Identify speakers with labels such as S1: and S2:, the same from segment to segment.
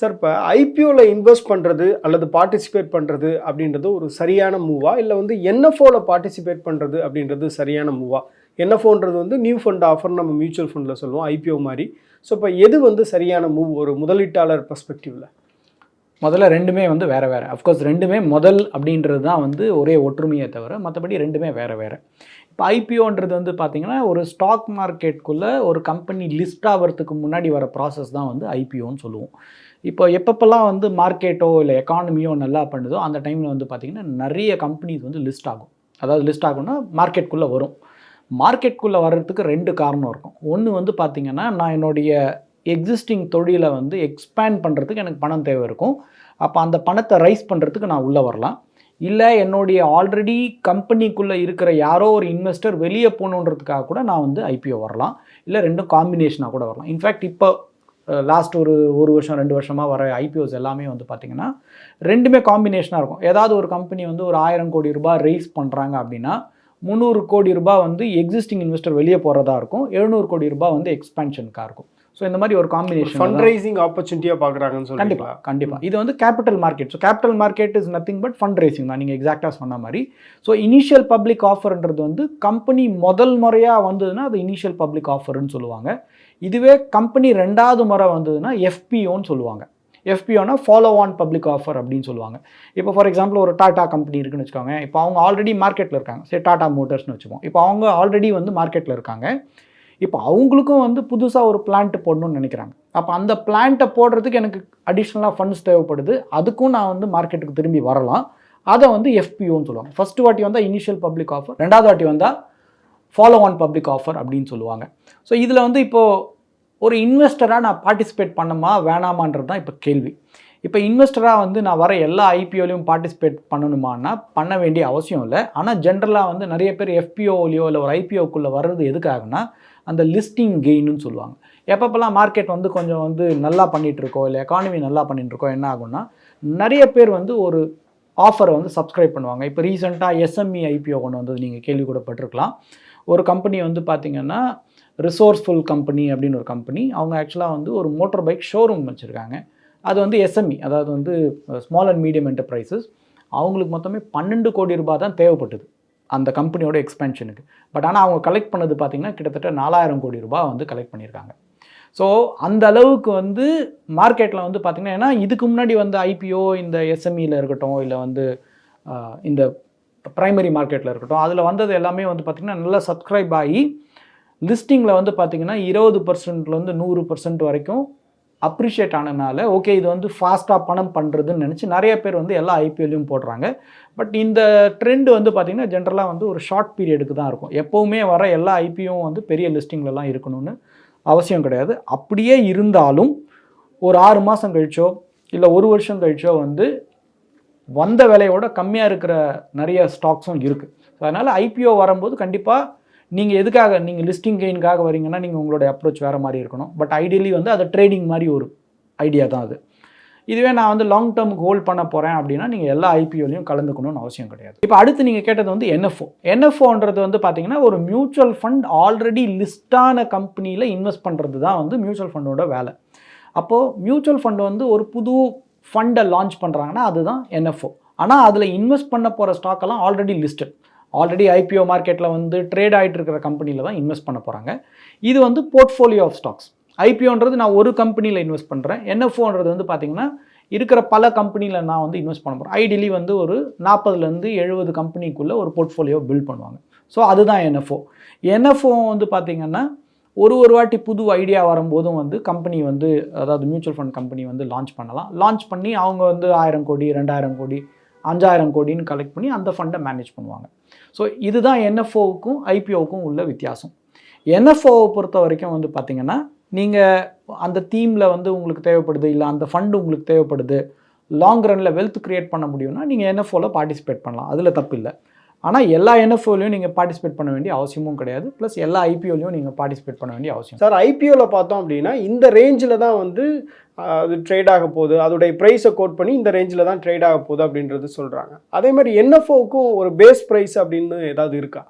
S1: Sir இப்போ ஐபிஓவில் invest பண்ணுறது அல்லது பார்ட்டிசிபேட் பண்ணுறது அப்படின்றது ஒரு சரியான மூவா இல்லை வந்து என்எஃப்ஓவில் பார்ட்டிசிபேட் பண்ணுறது அப்படின்றது சரியான மூவா என்எஃப்ஓன்றது வந்து நியூ ஃபண்ட் ஆஃபர் நம்ம மியூச்சுவல் ஃபண்டில் சொல்லுவோம் ஐபிஓ மாதிரி. ஸோ இப்போ எது வந்து சரியான மூவ் ஒரு முதலீட்டாளர் பர்ஸ்பெக்டிவில்
S2: முதல்ல ரெண்டுமே வந்து வேறு வேறு. அஃப்கோர்ஸ் ரெண்டுமே முதல் அப்படின்றது தான் வந்து ஒரே ஒற்றுமையை தவிர மற்றபடி ரெண்டுமே வேறு வேறு. இப்போ ஐபிஓன்றது வந்து பார்த்திங்கன்னா ஒரு ஸ்டாக் மார்க்கெட்டுக்குள்ளே ஒரு கம்பெனி லிஸ்ட் ஆகிறதுக்கு முன்னாடி வர ப்ராசஸ் தான் வந்து ஐபிஓன்னு சொல்லுவோம். இப்போ எப்பப்பெல்லாம் வந்து மார்க்கெட்டோ இல்லை எக்கானமியோ நல்லா பண்ணுதோ அந்த டைமில் வந்து பார்த்திங்கன்னா நிறைய கம்பெனிஸ் வந்து லிஸ்ட் ஆகும். அதாவது லிஸ்ட் ஆகும்னா மார்க்கெட்டுக்குள்ளே வரும். மார்க்கெட்டுக்குள்ளே வர்றதுக்கு ரெண்டு காரணம் இருக்கும். ஒன்று வந்து பார்த்திங்கன்னா நான் என்னுடைய எக்ஸிஸ்டிங் தொழிலை வந்து எக்ஸ்பேண்ட் பண்ணுறதுக்கு எனக்கு பணம் தேவை இருக்கும் அப்போ அந்த பணத்தை ரைஸ் பண்ணுறதுக்கு நான் உள்ளே வரலாம். இல்லை என்னுடைய ஆல்ரெடி கம்பெனிக்குள்ளே இருக்கிற யாரோ ஒரு இன்வெஸ்டர் வெளியே போகணுன்றதுக்காக கூட நான் வந்து ஐபிஓ வரலாம். இல்லை ரெண்டும் காம்பினேஷனாக கூட வரலாம். இன்ஃபேக்ட் இப்போ லாஸ்ட் ஒரு ஒரு வருஷம் ரெண்டு வருஷமாக வர ஐபிஓஸ் எல்லாமே வந்து பார்த்திங்கன்னா ரெண்டுமே காம்பினேஷனாக இருக்கும். ஏதாவது ஒரு கம்பெனி வந்து ஒரு ஆயிரம் கோடி ரூபாய் ரைஸ் பண்ணுறாங்க அப்படின்னா முந்நூறு கோடி ரூபாய் வந்து எக்ஸிஸ்டிங் இன்வெஸ்டர் வெளியே போகிறதா இருக்கும். எழுநூறு கோடி ரூபாய் வந்து எக்ஸ்பென்ஷனுக்காக இருக்கும். ஸோ இந்த மாதிரி ஒரு காம்பினேஷன்
S1: ஃபண்ட் ரைசிங் ஆப்பர்ச்சுனிட்டியாக பார்க்குறாங்கன்னு
S2: கண்டிப்பாக
S1: சொல்லிங்களா
S2: கண்டிப்பாக இது வந்து capital market so capital market is nothing but fund raising தான் நீங்கள் எக்ஸாக்டாக சொன்ன மாதிரி. ஸோ இனிஷியல் பப்ளிக் ஆஃபர்ன்றது வந்து கம்பெனி முதல் முறையாக வந்ததுன்னா அது இனிஷியல் பப்ளிக் ஆஃபர்னு சொல்லுவாங்க. இதுவே கம்பெனி ரெண்டாவது முறை வந்ததுன்னா எஃபிஓன்னு சொல்லுவாங்க. எஃபிஓனா ஃபாலோ ஆன் பப்ளிக் ஆஃபர் அப்படின்னு சொல்லுவாங்க. இப்போ ஃபார் எக்ஸாம்பிள் ஒரு டாடா கம்பெனி இருக்குன்னு வச்சுக்கோங்க. இப்போ அவங்க ஆல்ரெடி மார்க்கெட்டில் இருக்காங்க. சரி டாடா மோட்டர்ஸ்னு வச்சுப்போம். இப்போ அவங்க ஆல்ரெடி வந்து மார்க்கெட்டில் இருக்காங்க. இப்போ அவங்களுக்கும் வந்து புதுசாக ஒரு பிளான்ட் போடணும்னு நினைக்கிறாங்க. அப்போ அந்த பிளான்ட்டை போடுறதுக்கு எனக்கு அடிஷ்னலாக ஃபண்ட்ஸ் தேவைப்படுது. அதுக்கும் நான் வந்து மார்க்கெட்டுக்கு திரும்பி வரலாம். அதை வந்து எஃபிஓன்னு சொல்லுவாங்க. ஃபர்ஸ்ட் வாட்டி வந்தால் இனிஷியல் பப்ளிக் ஆஃபர் ரெண்டாவது வாட்டி வந்தால் ஃபாலோ ஆன் பப்ளிக் ஆஃபர் அப்படின்னு சொல்லுவாங்க. ஸோ இதில் வந்து இப்போது ஒரு இன்வெஸ்டராக நான் பார்ட்டிசிபேட் பண்ணணுமா வேணாமான்றது தான் இப்போ கேள்வி. இப்போ இன்வெஸ்டராக வந்து நான் வர எல்லா ஐபிஓலையும் பார்ட்டிசிபேட் பண்ணணுமான்னா பண்ண வேண்டிய அவசியம் இல்லை. ஆனால் ஜென்ரலாக வந்து நிறைய பேர் எஃபிஓலையோ இல்லை ஒரு ஐபிஓக்குள்ளே வர்றது எதுக்காகனா அந்த லிஸ்டிங் கெயின்னு சொல்லுவாங்க. எப்பப்பெல்லாம் மார்க்கெட் வந்து கொஞ்சம் வந்து நல்லா பண்ணிகிட்டு இருக்கோ இல்லை எக்கானமி நல்லா பண்ணிட்டு என்ன ஆகும்னா நிறைய பேர் வந்து ஒரு ஆஃபரை வந்து சப்ஸ்கிரைப் பண்ணுவாங்க. இப்போ ரீசெண்டாக எஸ்எம்இ ஐபிஓ கொண்டு வந்தது நீங்கள் கேள்வி கூட பட்டிருக்கலாம் ஒரு கம்பெனி வந்து பார்த்திங்கன்னா ரிசோர்ஸ்ஃபுல் கம்பெனி அப்படின்னு ஒரு கம்பெனி அவங்க ஆக்சுவலாக வந்து ஒரு மோட்டர் பைக் ஷோரூம் வச்சுருக்காங்க. அது வந்து எஸ்எம்இ அதாவது வந்து ஸ்மால் அண்ட் மீடியம் என்டர்பிரைசஸ் அவங்களுக்கு மொத்தமே பன்னெண்டு கோடி ரூபாய் தான் தேவைப்பட்டது அந்த கம்பெனியோட எக்ஸ்பென்ஷனுக்கு பட் ஆனால் அவங்க கலெக்ட் பண்ணது பார்த்திங்கன்னா கிட்டத்தட்ட நாலாயிரம் கோடி ரூபாய் வந்து கலெக்ட் பண்ணியிருக்காங்க. ஸோ அந்த அளவுக்கு வந்து மார்க்கெட்டில் வந்து பார்த்திங்கன்னா ஏன்னா இதுக்கு முன்னாடி வந்து ஐபிஓ இந்த எஸ்எம்இயில் இருக்கட்டும் இல்லை வந்து இந்த ப்ரைமரி மார்க்கெட்டில் இருக்கட்டும் அதில் வந்தது எல்லாமே வந்து பார்த்திங்கன்னா நல்லா சப்ஸ்கிரைப் ஆகி லிஸ்டிங்கில் வந்து பார்த்திங்கன்னா இருபது பர்சன்ட்லேருந்து நூறு பர்சன்ட் வரைக்கும் அப்ரிஷியேட் ஆனதுனால ஓகே இது வந்து ஃபாஸ்ட்டாக பணம் பண்ணுறதுன்னு நினச்சி நிறைய பேர் வந்து எல்லா ஐபிஎல்லையும் போடுறாங்க. பட் இந்த ட்ரெண்டு வந்து பார்த்திங்கன்னா ஜென்ரலாக வந்து ஒரு ஷார்ட் பீரியடுக்கு தான் இருக்கும். எப்போவுமே வர எல்லா ஐபியும் வந்து பெரிய லிஸ்டிங்லலாம் இருக்கணும்னு அவசியம் கிடையாது. அப்படியே இருந்தாலும் ஒரு ஆறு மாதம் கழிச்சோ இல்லை ஒரு வருஷம் கழிச்சோ வந்து வந்த விலையோட கம்மியாக இருக்கிற நிறைய ஸ்டாக்ஸும் இருக்குது ஸோ அதனால் ஐபிஓ வரும்போது கண்டிப்பாக நீங்கள் எதுக்காக நீங்கள் லிஸ்டிங் கெயின்காக வரீங்கன்னா நீங்கள் உங்களுடைய அப்ரோச் வேறு மாதிரி இருக்கணும். பட் ஐடியலி வந்து அது ட்ரேடிங் மாதிரி ஒரு ஐடியா தான் அது. இதுவே நான் வந்து லாங் டேர்முக்கு ஹோல்ட் பண்ண போகிறேன் அப்படின்னா நீங்கள் எல்லா ஐபிஓலையும் கலந்துக்கணும்னு அவசியம் கிடையாது. இப்போ அடுத்து நீங்கள் கேட்டது வந்து என்எஃப்ஓ என்எஃப்ஓன்றது வந்து பார்த்தீங்கன்னா ஒரு மியூச்சுவல் ஃபண்ட் ஆல்ரெடி லிஸ்டான கம்பெனியில் இன்வெஸ்ட் பண்ணுறது தான் வந்து மியூச்சுவல் ஃபண்டோட வேலை. அப்போது மியூச்சுவல் ஃபண்ட் வந்து ஒரு புது ஃபண்டை லான்ச் பண்ணுறாங்கன்னா அதுதான் என்எஃப்ஓ ஆனால் அதில் இன்வெஸ்ட் பண்ண போகிற ஸ்டாக்கெல்லாம் ஆல்ரெடி லிஸ்டட் ஆல்ரெடி ஐபிஓ மார்க்கெட்டில் வந்து ட்ரேட் ஆகிட்டு இருக்கிற கம்பெனியில் தான் இன்வெஸ்ட் பண்ண போகிறாங்க இது வந்து போர்ட்ஃபோலியோ ஆஃப் ஸ்டாக்ஸ் ஐபிஓன்றது நான் ஒரு கம்பெனியில் இன்வெஸ்ட் பண்ணுறேன் என்எஃப்ஓன்றது வந்து பார்த்திங்கன்னா இருக்கிற பல கம்பெனியில் நான் வந்து இன்வெஸ்ட் பண்ண போகிறேன் ஐடியலி வந்து ஒரு நாற்பதுலேருந்து எழுபது கம்பெனிக்குள்ளே ஒரு போர்ட்ஃபோலியோ பில்ட் பண்ணுவாங்க. ஸோ அதுதான் என்எஃப்ஓ என்எஃப்ஓ வந்து பார்த்திங்கன்னா ஒரு ஒரு வாட்டி புது ஐடியா வரும்போதும் வந்து கம்பெனி வந்து அதாவது மியூச்சுவல் ஃபண்ட் கம்பெனி வந்து லான்ச் பண்ணலாம். லான்ச் பண்ணி அவங்க வந்து ஆயிரம் கோடி ரெண்டாயிரம் கோடி அஞ்சாயிரம் கோடின்னு கலெக்ட் பண்ணி அந்த ஃபண்டை மேனேஜ் பண்ணுவாங்க. ஸோ இதுதான் என்எஃப்ஓவுக்கும் ஐபிஓவுக்கும் உள்ள வித்தியாசம். என்எஃப்ஓவை பொறுத்த வரைக்கும் வந்து பார்த்திங்கன்னா நீங்கள் அந்த தீமில் வந்து உங்களுக்கு தேவைப்படுது இல்லை அந்த ஃபண்டு உங்களுக்கு தேவைப்படுது லாங் ரனில் வெல்த் க்ரியேட் பண்ண முடியும்னா நீங்கள் என்எஃப்ஓவில் பார்ட்டிசிபேட் பண்ணலாம். அதில் தப்பு இல்லை ஆனால் எல்லா என்எஃப்ஓலையும் நீங்கள் பார்ட்டிசிபேட் பண்ண வேண்டிய அவசியமும் கிடையாது. ப்ளஸ் எல்லா ஐபிஓலையும் நீங்கள் பார்ட்டிசிபேட் பண்ண வேண்டிய அவசியம்.
S1: சார் ஐபிஓவில் பார்த்தோம் அப்படின்னா இந்த ரேஞ்சில் தான் வந்து அது ட்ரேட் ஆக போகுது. அதோடைய ப்ரைஸை கோட் பண்ணி இந்த ரேஞ்சில் தான் ட்ரேட் ஆக போகுது அப்படின்றது சொல்கிறாங்க அதே மாதிரி என்எஃப்ஓவுக்கும் ஒரு பேஸ் ப்ரைஸ் அப்படின்னு ஏதாவது இருக்கா?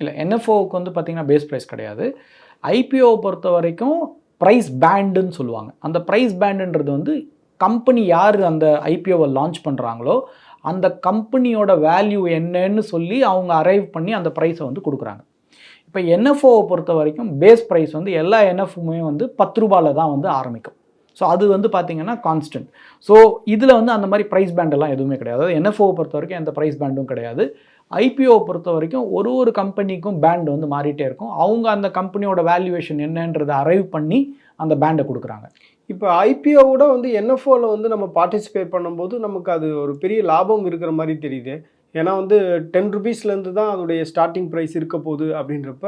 S2: இல்லை என்எஃப்ஓவுக்கு வந்து பார்த்தீங்கன்னா பேஸ் ப்ரைஸ் கிடையாது. ஐபிஓ பொறுத்த வரைக்கும் ப்ரைஸ் பேண்டுன்னு சொல்லுவாங்க. அந்த ப்ரைஸ் பேண்டுன்றது வந்து கம்பெனி யார் அந்த ஐபிஓவை லான்ச் பண்ணுறாங்களோ அந்த கம்பெனியோட வேல்யூ என்னன்னு சொல்லி அவங்க அரைவ் பண்ணி அந்த ப்ரைஸை வந்து கொடுக்குறாங்க. இப்போ என்எஃப்ஓவை பொறுத்த வரைக்கும் பேஸ் ப்ரைஸ் வந்து எல்லா என்எஃப்மே வந்து பத்து ரூபாயில் தான் வந்து ஆரம்பிக்கும். ஸோ அது வந்து பார்த்திங்கன்னா கான்ஸ்டன்ட் ஸோ இதில் வந்து அந்த மாதிரி ப்ரைஸ் பேண்டெல்லாம் எதுவுமே கிடையாது. அதாவது என்எஃப்ஓவை பொறுத்த வரைக்கும் எந்த ப்ரைஸ் பேண்டும் கிடையாது. ஐபிஓ பொறுத்த வரைக்கும் ஒரு ஒரு கம்பெனிக்கும் பேண்ட் வந்து மாறிட்டே இருக்கும். அவங்க அந்த கம்பெனியோட வேல்யூவேஷன் என்னன்றதை அரைவ் பண்ணி அந்த பேண்டை கொடுக்குறாங்க.
S1: இப்போ ஐபிஓவோட வந்து என்எஃப்ஓவில் வந்து நம்ம பார்ட்டிசிபேட் பண்ணும்போது நமக்கு அது ஒரு பெரிய லாபம் இருக்கிற மாதிரி தெரியுது. ஏன்னா வந்து டென் ருபீஸ்லேருந்து தான் அதோடைய ஸ்டார்டிங் ப்ரைஸ் இருக்க போகுது அப்படின்றப்ப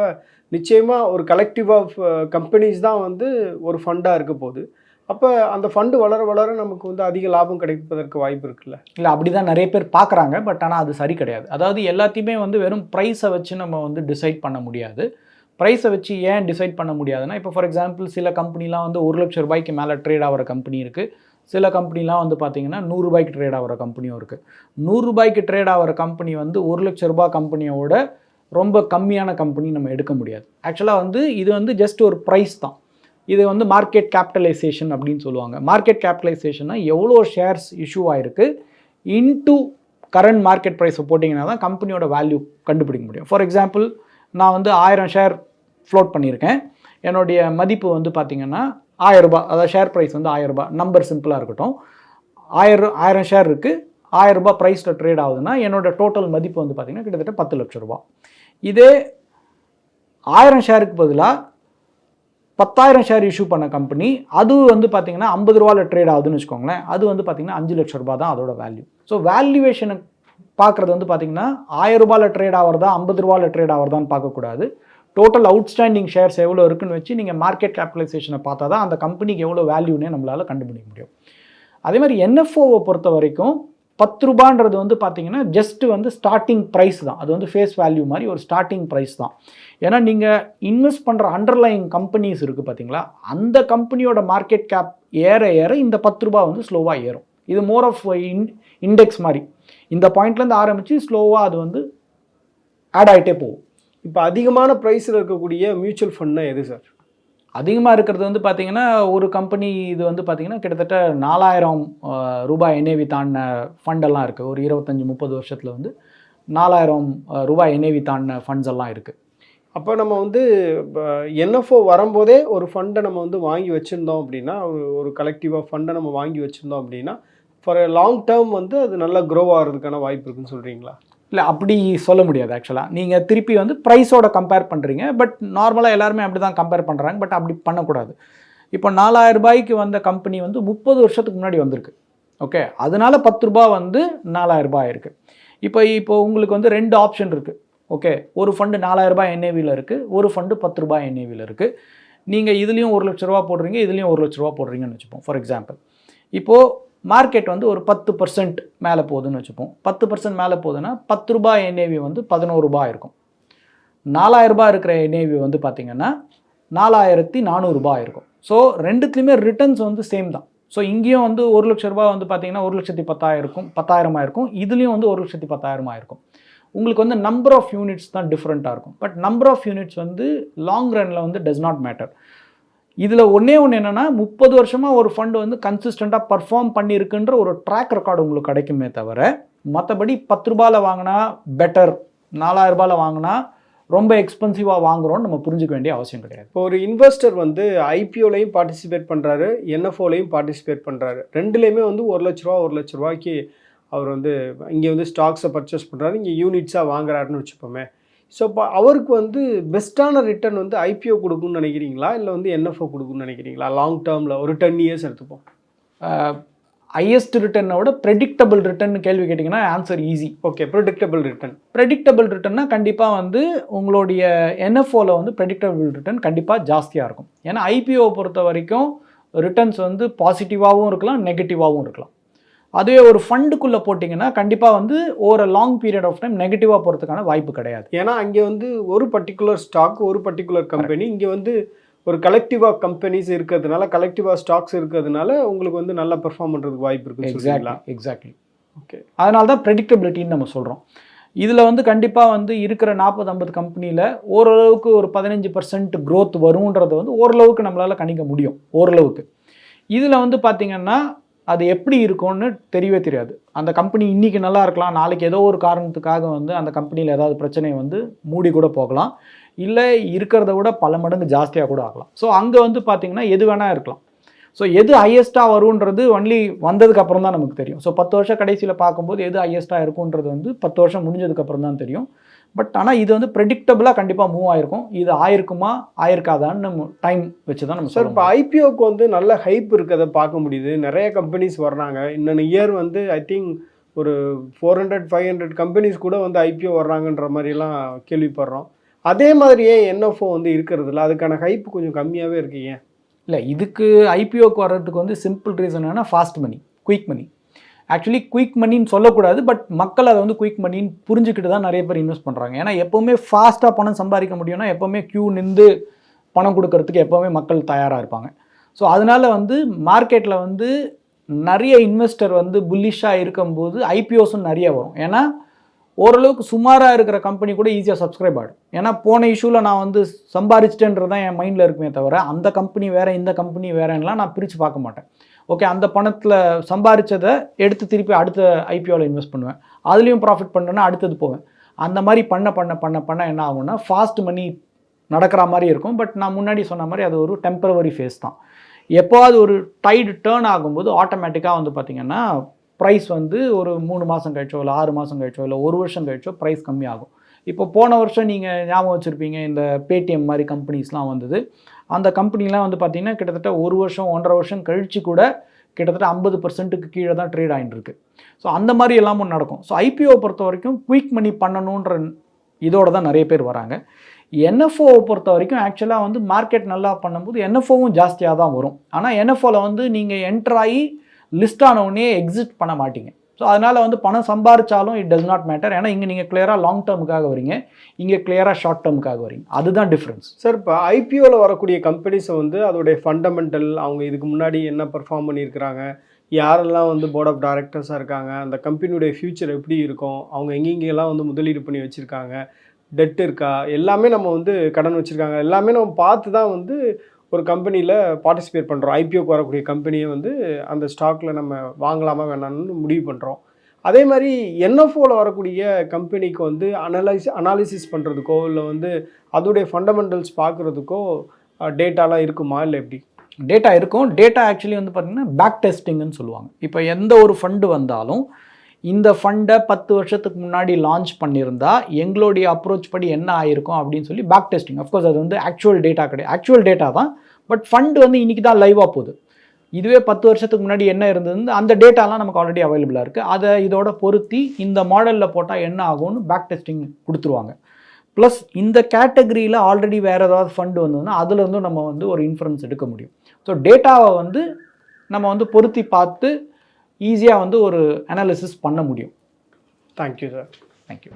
S1: நிச்சயமாக ஒரு கலெக்டிவ் ஆஃப் கம்பெனிஸ் தான் வந்து ஒரு ஃபண்டாக இருக்க போகுது. அப்போ அந்த ஃபண்டு வளர வளர நமக்கு வந்து அதிக லாபம் கிடைப்பதற்கு வாய்ப்பு இருக்குல்ல?
S2: இல்லை அப்படி தான் நிறைய பேர் பார்க்குறாங்க பட் ஆனால் அது சரி கிடையாது. அதாவது எல்லாத்தையுமே வந்து வெறும் ப்ரைஸை வச்சு நம்ம வந்து டிசைட் பண்ண முடியாது. ப்ரைஸை வச்சு ஏன் டிசைட் பண்ண முடியாதுன்னா இப்போ ஃபார் எக்ஸாம்பிள் சில கம்பெனிலாம் வந்து ஒரு லட்சம் ரூபாய்க்கு மேலே ட்ரேட் ஆகிற கம்பெனி இருக்குது சில கம்பெனிலாம் வந்து பார்த்தீங்கன்னா நூறுரூபாய்க்கு ட்ரேட் ஆகிற கம்பெனியும் இருக்குது நூறுரூபாய்க்கு ட்ரேட் ஆகிற கம்பெனி வந்து ஒரு லட்ச ரூபாய் கம்பெனியோட ரொம்ப கம்மியான கம்பெனி நம்ம எடுக்க முடியாது. ஆக்சுவலாக வந்து இது வந்து ஜஸ்ட் ஒரு ப்ரைஸ் தான். இது வந்து மார்க்கெட் கேபிட்டலைசேஷன் அப்படின்னு சொல்லுவாங்க. மார்க்கெட் கேபிட்டலைசேஷன்னா எவ்வளோ ஷேர்ஸ் இஷ்யூ ஆகிருக்கு இன்டூ கரண்ட் மார்க்கெட் ப்ரைஸை போட்டிங்கன்னா தான் கம்பெனியோட வேல்யூ கண்டுபிடிக்க முடியும். ஃபார் எக்ஸாம்பிள் நான் வந்து ஆயிரம் ஷேர் ஃப்ளோட் பண்ணியிருக்கேன். என்னுடைய மதிப்பு வந்து பார்த்திங்கன்னா ஆயரூபா அதாவது ஷேர் ப்ரைஸ் வந்து ஆயரூபா நம்பர் சிம்பிளாக இருக்கட்டும். ஆயிரம் ஆயிரம் ஷேர் இருக்குது ஆயரூபா ப்ரைஸில் ட்ரேட் ஆகுதுன்னா என்னோட டோட்டல் மதிப்பு வந்து பார்த்திங்கன்னா கிட்டத்தட்ட பத்து லட்ச ரூபா இதே ஆயிரம் ஷேருக்கு பதிலாக பத்தாயிரம் ஷேர் இஷ்யூ பண்ண கம்பெனி அது வந்து பார்த்தீங்கன்னா ஐம்பது ரூபாவில் ட்ரேட் ஆகுதுன்னு வச்சுக்கோங்களேன். அது வந்து பார்த்தீங்கன்னா அஞ்சு லட்ச ரூபா தான் அதோட வேல்யூ ஸோ வேல்யூவேஷனை பார்க்குறது வந்து பார்த்தீங்கன்னா ஆயிரம் ரூபாயில் ட்ரேட் ஆகிறதா ஐம்பது ரூபாயில் ட்ரேட் ஆகிறதான்னு பார்க்கக்கூடாது. டோட்டல் அவுட்ஸ்டாண்டிங் ஷேர்ஸ் எவ்வளோ இருக்குன்னு வச்சு நீங்கள் மார்க்கெட் கேபிட்டலைசேஷனை பார்த்தா தான் அந்த கம்பெனிக்கு எவ்வளோ வேல்யூனே நம்மளால் கண்டுபிடிக்க முடியும். அதே மாதிரி என்எஃப்ஓவை பொறுத்த வரைக்கும் பத்து ரூபான்றது வந்து பார்த்தீங்கன்னா ஜஸ்ட் வந்து ஸ்டார்டிங் ப்ரைஸ் தான். அது வந்து ஃபேஸ் வேல்யூ மாதிரி ஒரு ஸ்டார்டிங் ப்ரைஸ் தான். ஏன்னா நீங்கள் இன்வெஸ்ட் பண்ணுற அண்டர்லைங் கம்பெனிஸ் இருக்குது பார்த்தீங்களா அந்த கம்பெனியோட மார்க்கெட் கேப் ஏற ஏற இந்த பத்து ரூபா வந்து ஸ்லோவாக ஏறும். இது மோர் ஆஃப் இன் இண்டெக்ஸ் மாதிரி. இந்த பாயிண்ட்லேருந்து ஆரம்பித்து ஸ்லோவாக அது வந்து ஆட் ஆகிட்டே போகும்.
S1: இப்போ அதிகமான ப்ரைஸில் இருக்கக்கூடிய மியூச்சுவல் ஃபண்ட்னா எது சார்
S2: அதிகமாக இருக்கிறது வந்து பார்த்தீங்கன்னா ஒரு கம்பெனி இது வந்து பார்த்தீங்கன்னா கிட்டத்தட்ட நாலாயிரம் ரூபாய் என்ஏவி தாண்டின ஃபண்டெல்லாம் இருக்குது ஒரு இருபத்தஞ்சி முப்பது வருஷத்தில் வந்து நாலாயிரம் ரூபாய் என்ஏவி தாண்டின ஃபண்ட்ஸ் எல்லாம் இருக்குது
S1: அப்போ நம்ம வந்து என்எஃப்ஓ வரும்போதே ஒரு ஃபண்டை நம்ம வந்து வாங்கி வச்சுருந்தோம் அப்படின்னா ஒரு ஒரு கலெக்டிவாக ஃபண்டை நம்ம வாங்கி வச்சுருந்தோம் அப்படின்னா ஃபார் லாங் டேர்ம் வந்து அது நல்லா க்ரோ ஆகிறதுக்கான வாய்ப்பு இருக்குன்னு சொல்கிறீங்களா
S2: இல்லை அப்படி சொல்ல முடியாது ஆக்சுவலாக நீங்கள் திருப்பி வந்து ப்ரைஸோட கம்பேர் பண்ணுறீங்க பட் நார்மலாக எல்லாருமே அப்படி தான் கம்பேர் பண்ணுறாங்க பட் அப்படி பண்ணக்கூடாது. இப்போ நாலாயிரம் ரூபாய்க்கு வந்த கம்பெனி வந்து முப்பது வருஷத்துக்கு முன்னாடி வந்திருக்கு. ஓகே அதனால பத்து ரூபாய் வந்து நாலாயிரம் ரூபாய் இருக்குது இப்போ இப்போ உங்களுக்கு வந்து ரெண்டு ஆப்ஷன் இருக்குது ஓகே ஒரு ஃபண்டு நாலாயிரம் ரூபாய் என்ஏவியில் இருக்குது ஒரு ஃபண்டு பத்து ரூபாய் என்ஏவியில் இருக்குது நீங்கள் இதுலேயும் ஒரு லட்ச ரூபா போடுறீங்க இதுலேயும் ஒரு லட்ச ரூபா போடுறீங்கன்னு வச்சுப்போம் ஃபார் எக்ஸாம்பிள் இப்போது மார்க்கெட் வந்து ஒரு பத்து பர்சன்ட் மேலே போகுதுன்னு வச்சுப்போம். பத்து பர்சன்ட் மேலே போகுதுன்னா பத்து ரூபாய் என்ஏவி வந்து பதினோரு ரூபாய் இருக்கும். நாலாயிரம் ரூபாய் இருக்கிற என்ஏவி வந்து பார்த்திங்கன்னா நாலாயிரத்தி நானூறுரூபா இருக்கும். ஸோ ரெண்டுத்துலேயுமே ரிட்டர்ன்ஸ் வந்து சேம் தான். ஸோ இங்கேயும் வந்து ஒரு லட்ச ரூபாய் வந்து பார்த்திங்கன்னா ஒரு லட்சத்தி பத்தாயிரம் இருக்கும் பத்தாயிரமாக இருக்கும். இதுலேயும் வந்து ஒரு லட்சத்தி பத்தாயிரமாக இருக்கும். உங்களுக்கு வந்து நம்பர் ஆஃப் யூனிட்ஸ் தான் டிஃப்ரெண்ட்டாக இருக்கும். பட் நம்பர் ஆஃப் யூனிட்ஸ் வந்து லாங் ரனில் வந்து டஸ் நாட் மேட்டர் இதில் ஒன்றே ஒன்று என்னென்னா முப்பது வருஷமாக ஒரு ஃபண்டு வந்து கன்சிஸ்டண்ட்டாக பர்ஃபார்ம் பண்ணியிருக்குன்ற ஒரு ட்ராக் ரெக்கார்டு உங்களுக்கு கிடைக்குமே தவிர மற்றபடி பத்து ரூபாயில் வாங்கினா பெட்டர் நாலாயிரம் ரூபாயில் வாங்கினா ரொம்ப எக்ஸ்பென்சிவாக வாங்குறோம்னு நம்ம புரிஞ்சுக்க வேண்டிய அவசியம் கிடையாது.
S1: இப்போ ஒரு இன்வெஸ்டர் வந்து ஐபிஓலையும் பார்ட்டிசிபேட் பண்ணுறாரு என்எஃப்ஓலையும் பார்ட்டிசிபேட் பண்ணுறாரு ரெண்டுலேயுமே வந்து ஒரு லட்ச ரூபா ஒரு லட்ச ரூபாய்க்கு அவர் வந்து இங்கே வந்து ஸ்டாக்ஸை பர்ச்சேஸ் பண்ணுறாரு இங்கே யூனிட்ஸாக வாங்குறாருன்னு வச்சுப்போமே. ஸோ இப்போ அவருக்கு வந்து பெஸ்ட்டான ரிட்டர்ன் வந்து ஐபிஓ கொடுக்குன்னு நினைக்கிறீங்களா? இல்லை வந்து என்எஃப்ஓ கொடுக்குன்னு நினைக்கிறீங்களா? லாங் டேர்மில் ஒரு டென் இயர்ஸ் எடுத்துப்போம்.
S2: ஹையஸ்ட் ரிட்டர்னை விட ப்ரெடிக்டபிள் ரிட்டர்ன் கேள்வி கேட்டிங்கன்னா answer easy
S1: okay predictable return
S2: predictable ரிட்டர்னா கண்டிப்பாக வந்து உங்களுடைய என்எஃப்ஓவில் வந்து ப்ரெடிக்டபிள் ரிட்டர்ன் கண்டிப்பாக ஜாஸ்தியாக இருக்கும். ஏன்னா ஐபிஓ பொறுத்த வரைக்கும் ரிட்டர்ன்ஸ் வந்து பாசிட்டிவாகவும் இருக்கலாம் நெகட்டிவாகவும் இருக்கலாம். அதுவே ஒரு ஃபண்டுக்குள்ளே போட்டிங்கன்னா கண்டிப்பாக வந்து ஒரு லாங் பீரியட் ஆஃப் டைம் நெகட்டிவாக போகிறதுக்கான வாய்ப்பு கிடையாது.
S1: ஏன்னா அங்கே வந்து ஒரு பர்டிகுலர் ஸ்டாக் ஒரு பர்டிகுலர் கம்பெனி இங்கே வந்து ஒரு கலெக்டிவாக கம்பெனிஸ் இருக்கிறதுனால கலெக்டிவாக ஸ்டாக்ஸ் இருக்கிறதுனால உங்களுக்கு வந்து நல்லா பெர்ஃபார்ம் பண்ணுறதுக்கு வாய்ப்பு இருக்குன்னு சொல்றீங்களா?
S2: எக்ஸாக்ட்லி எக்ஸாக்ட்லி
S1: ஓகே
S2: அதனால தான் ப்ரெடிக்டபிலிட்டின்னு நம்ம சொல்கிறோம் இதில் வந்து கண்டிப்பாக வந்து இருக்கிற நாற்பது ஐம்பது கம்பெனியில் ஓரளவுக்கு ஒரு பதினஞ்சு பர்சன்ட் க்ரோத் வரும்ன்றதை வந்து ஓரளவுக்கு நம்மளால் கணிக்க முடியும். ஓரளவுக்கு. இதில் வந்து பார்த்திங்கன்னா அது எப்படி இருக்கும்னு தெரியவே தெரியாது. அந்த கம்பெனி இன்னைக்கு நல்லா இருக்கலாம். நாளைக்கு ஏதோ ஒரு காரணத்துக்காக வந்து அந்த கம்பெனியில் ஏதாவது பிரச்சனை வந்து மூடி கூட போகலாம். இல்லை இருக்கிறத விட பல மடங்கு ஜாஸ்தியாக கூட ஆகலாம். ஸோ அங்கே வந்து பார்த்திங்கன்னா எது வேணால் இருக்கலாம். ஸோ எது ஹையஸ்ட்டாக வரும்ன்றது ஒன்லி வந்ததுக்கு அப்புறம் தான் நமக்கு தெரியும். ஸோ பத்து வருஷம் கடைசியில் பார்க்கும்போது எது ஹையஸ்ட்டாக இருக்கும்ன்றது வந்து பத்து வருஷம் முடிஞ்சதுக்கப்புறம் தான் தெரியும். பட் ஆனால் இது வந்து ப்ரெடிக்டபுளாக கண்டிப்பாக மூவ் ஆயிருக்கும். இது ஆயிருக்குமா ஆயிருக்காதான்னு நம்ம டைம் வச்சு தான் நம்ம
S1: சார் இப்போ ஐபிஓக்கு வந்து நல்ல ஹைப் இருக்கதை பார்க்க முடியுது. நிறைய கம்பெனிஸ் வர்றாங்க. இன்னொன்று இயர் வந்து ஐ திங்க் ஒரு four hundred five hundred companies கூட வந்து ஐபிஓ வர்றாங்கன்ற மாதிரிலாம் கேள்விப்படுறோம். அதே மாதிரியே என்எஃப்ஓ வந்து இருக்கிறது இல்ல? அதுக்கான ஹைப் கொஞ்சம் கம்மியாகவே இருக்கீங்க
S2: இல்லை இதுக்கு ஐபிஓக்கு வர்றதுக்கு வந்து சிம்பிள் ரீசன் என்னன்னா fast money quick money actually quick மணின்னு சொல்லக்கூடாது பட் மக்கள் அதை வந்து குயிக் மணின்னு புரிஞ்சுக்கிட்டு தான் நிறைய பேர் இன்வெஸ்ட் பண்ணுறாங்க ஏன்னா எப்போவுமே ஃபாஸ்ட்டாக பணம் சம்பாதிக்க முடியும்னா எப்போவுமே க்யூ நின்று பணம் கொடுக்கறதுக்கு எப்போவுமே மக்கள் தயாராக இருப்பாங்க. ஸோ அதனால வந்து மார்க்கெட்டில் வந்து நிறைய இன்வெஸ்டர் வந்து புல்லிஷாக இருக்கும்போது ஐபிஓஸும் நிறைய வரும். ஏன்னா ஓரளவுக்கு சுமாராக இருக்கிற கம்பெனி கூட ஈஸியாக சப்ஸ்கிரைப் ஆகிடும் ஏன்னா போன இஷ்யூவில் நான் வந்து சம்பாரிச்சிட்டேன்றது தான் என் மைண்டில் இருக்குமே தவிர அந்த கம்பெனி வேறு இந்த கம்பெனி வேறேன்னா நான் பிரித்து பார்க்க மாட்டேன். ஓகே அந்த பணத்தில் சம்பாரிச்சதை எடுத்து திருப்பி அடுத்த ஐபிஓவில் இன்வெஸ்ட் பண்ணுவேன். அதுலேயும் ப்ராஃபிட் பண்ணுறேன்னா அடுத்தது போவேன். அந்த மாதிரி பண்ண பண்ண பண்ண பண்ண என்ன ஆகும்னா ஃபாஸ்ட் மணி நடக்கிற மாதிரி இருக்கும். பட் நான் முன்னாடி சொன்ன மாதிரி அது ஒரு டெம்பரவரி ஃபேஸ் தான். எப்போது ஒரு டைடு டேர்ன் ஆகும்போது ஆட்டோமேட்டிக்காக வந்து பார்த்திங்கன்னா ப்ரைஸ் வந்து ஒரு மூணு மாதம் கழிச்சோ இல்லை ஆறு மாதம் கழிச்சோ இல்லை ஒரு வருஷம் கழிச்சோ ப்ரைஸ் கம்மியாகும். இப்போ போன வருஷம் நீங்கள் ஞாபகம் வச்சுருப்பீங்க இந்த பேடிஎம் மாதிரி கம்பெனிஸ்லாம் வந்தது. அந்த கம்பெனிலாம் வந்து பார்த்திங்கன்னா கிட்டத்தட்ட ஒரு வருஷம் ஒன்றரை வருஷம் கழிச்சு கூட கிட்டத்தட்ட ஐம்பது பர்சன்ட்டுக்கு கீழே தான் ட்ரேட் ஆகிட்டு இருக்கு ஸோ அந்த மாதிரி எல்லாமும் நடக்கும். ஸோ ஐபிஓ பொறுத்த வரைக்கும் குயிக் மணி பண்ணணுன்ற இதோட தான் நிறைய பேர் வராங்க. என்எஃப்ஓவை பொறுத்த வரைக்கும் ஆக்சுவலாக வந்து மார்க்கெட் நல்லா பண்ணும்போது என்எஃப்ஓவும் ஜாஸ்தியாக தான் வரும். ஆனால் என்எஃப்ஓவில் வந்து நீங்கள் என்ட்ராகி லிஸ்ட் ஆனவுடனே எக்ஸிட் பண்ண மாட்டீங்க. ஸோ அதனால் வந்து பணம் சம்பாரிச்சாலும் இட் டஸ் நாட் மேட்டர் ஏன்னா இங்கே நீங்கள் கிளியராக லாங் டேர்முக்காக வரீங்க. இங்கே கிளியராக ஷார்ட் டேர்முக்காக வரீங்க. அதுதான் டிஃப்ரென்ஸ்
S1: சார் இப்போ ஐபிஓவில் வரக்கூடிய கம்பெனிஸை வந்து அதோடைய ஃபண்டமெண்டல் அவங்க இதுக்கு முன்னாடி என்ன பெர்ஃபார்ம் பண்ணியிருக்கிறாங்க? யாரெல்லாம் வந்து போர்ட் ஆஃப் டைரக்டர்ஸாக இருக்காங்க? அந்த கம்பெனியுடைய ஃப்யூச்சர் எப்படி இருக்கும்? அவங்க எங்கெங்கெல்லாம் வந்து முதலீடு பண்ணி வச்சுருக்காங்க? டெட் இருக்கா? எல்லாமே நம்ம வந்து கடன் வச்சுருக்காங்க. எல்லாமே நம்ம பார்த்து தான் வந்து ஒரு கம்பெனியில் பார்ட்டிசிபேட் பண்ணுறோம் ஐபிஓக்கு வரக்கூடிய கம்பெனியை வந்து அந்த ஸ்டாக்கில் நம்ம வாங்கலாமா வேணாம்னு முடிவு பண்ணுறோம் அதே மாதிரி என்எஃப்ஓவில் வரக்கூடிய கம்பெனிக்கு வந்து அனலைஸ் அனாலிசிஸ் பண்ணுறதுக்கோ இல்லை வந்து அதோடைய ஃபண்டமெண்டல்ஸ் பார்க்குறதுக்கோ டேட்டாலாம் இருக்குமா இல்லை எப்படி?
S2: டேட்டா இருக்கும். டேட்டா ஆக்சுவலி வந்து பார்த்திங்கன்னா பேக் டெஸ்டிங்னு சொல்லுவாங்க. இப்போ எந்த ஒரு ஃபண்டு வந்தாலும் இந்த ஃபண்டை பத்து வருஷத்துக்கு முன்னாடி லான்ச் பண்ணியிருந்தா எங்களுடைய அப்ரோச் படி என்ன ஆயிருக்கும் அப்படின்னு சொல்லி பேக் டெஸ்டிங் அஃப்கோர்ஸ் அது வந்து ஆக்சுவல் டேட்டா கிடையாது. ஆக்சுவல் டேட்டா தான். பட் ஃபண்ட் வந்து இன்றைக்கி தான் லைவாக போகுது. இதுவே பத்து வருஷத்துக்கு முன்னாடி என்ன இருந்தது அந்த டேட்டாலாம் நமக்கு ஆல்ரெடி அவைலபிளாக இருக்குது அதை இதோட பொருத்தி இந்த மாடலில் போட்டால் என்ன ஆகும்னு பேக் டெஸ்டிங் கொடுத்துருவாங்க. ப்ளஸ் இந்த கேட்டகரியில் ஆல்ரெடி வேறு ஏதாவது ஃபண்டு வந்ததுன்னா அதுலேருந்தும் நம்ம வந்து ஒரு இன்ஃபரன்ஸ் எடுக்க முடியும். ஸோ டேட்டாவை வந்து நம்ம வந்து பொருத்தி பார்த்து ஈஸியாக வந்து ஒரு அனாலிசிஸ் பண்ண முடியும்.
S1: Thank you sir
S2: thank you